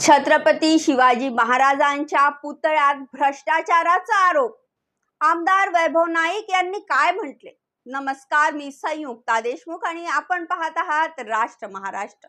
छत्रपती शिवाजी महाराजांच्या पुतळ्यात भ्रष्टाचाराचा आरोप. आमदार वैभव नाईक यांनी काय म्हटले? नमस्कार मी संयुक्ता देशमुख आणि आपण पाहत आहात राष्ट्र महाराष्ट्र.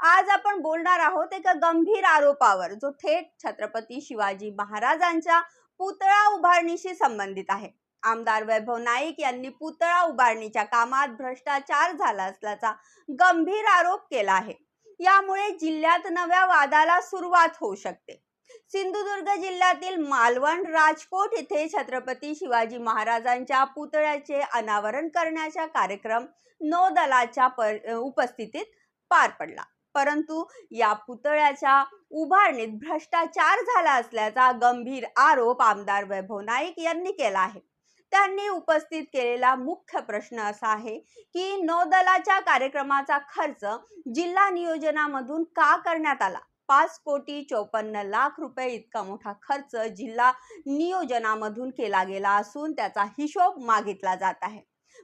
आज आपण बोलणार आहोत एका गंभीर आरोपावर जो थेट छत्रपती शिवाजी महाराजांच्या पुतळा उभारणीशी संबंधित आहे. आमदार वैभव नाईक यांनी पुतळा उभारणीच्या कामात भ्रष्टाचार झाला असल्याचा गंभीर आरोप केला आहे. यामुळे जिल्ह्यात नव्या वादाला सुरुवात होऊ शकते. सिंधुदुर्ग जिल्ह्यातील मालवण राजकोट येथे छत्रपती शिवाजी महाराजांच्या पुतळ्याचे अनावरण करण्याचा कार्यक्रम नौदलाच्या पर- उपस्थितीत पार पडला. परंतु या पुतळ्याच्या उभारणीत भ्रष्टाचार झाला असल्याचा गंभीर आरोप आमदार वैभव नाईक यांनी केला आहे. त्यांनी उपस्थित केलेला मुख्य प्रश्न असा आहे की नौदलाच्या कार्यक्रमाचा खर्च जिल्हा नियोजनामधून का करण्यात आला? पाच कोटी चौपन्न लाख रुपये इतका मोठा खर्च जिल्हा नियोजनामधून केला गेला असून त्याचा हिशोब मागितला जात आहे.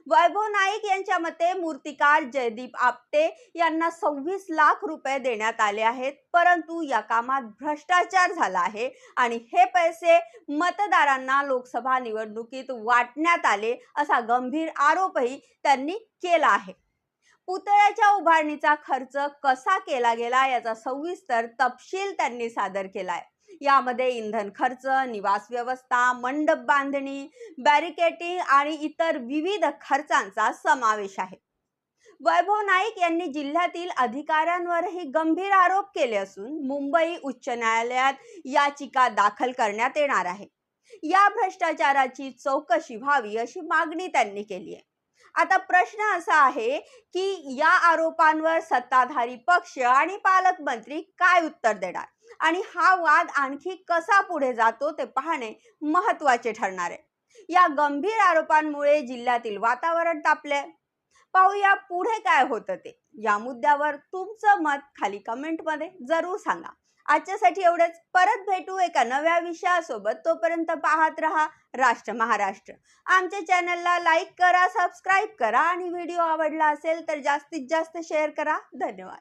वैभव नाईक यांच्या मते मूर्तिकार जयदीप आपटे यांना सव्वीस लाख रुपये देण्यात आले आहेत. परंतु या कामात भ्रष्टाचार झाला आहे आणि हे पैसे मतदारांना लोकसभा निवडणुकीत वाटण्यात आले असा गंभीर आरोपही त्यांनी केला आहे. पुतळ्याच्या उभारणीचा खर्च कसा केला गेला याचा सविस्तर तपशील त्यांनी सादर केलाय. यामध्ये इंधन खर्च निवास व्यवस्था मंडप बांधणी बॅरिकेटिंग आणि इतर विविध खर्चांचा समावेश आहे. वैभव नाईक यांनी जिल्ह्यातील अधिकाऱ्यांवरही गंभीर आरोप केले असून मुंबई उच्च न्यायालयात याचिका दाखल करण्यात येणार आहे. या भ्रष्टाचाराची चौकशी व्हावी अशी मागणी त्यांनी केली आहे. आता प्रश्न असा आहे की या आरोपांवर सत्ताधारी पक्ष आणि पालकमंत्री काय उत्तर देणार? आणि हा वाद आणखी कसा पुढे जातो ते पाहणे महत्त्वाचे ठरणार आहे. या गंभीर आरोपांमुळे जिल्ह्यातील वातावरण तापले पाहूया पुढे काय होतं ते. या मुद्द्यावर तुमचं मत खाली कमेंटमध्ये जरूर सांगा. आजच्यासाठी एवढंच. परत भेटू एका नव्या विषयासोबत. तोपर्यंत पाहत रहा राष्ट्र महाराष्ट्र. आमच्या चॅनलला लाईक करा सबस्क्राईब करा आणि व्हिडिओ आवडला असेल तर जास्तीत जास्त शेअर करा. धन्यवाद.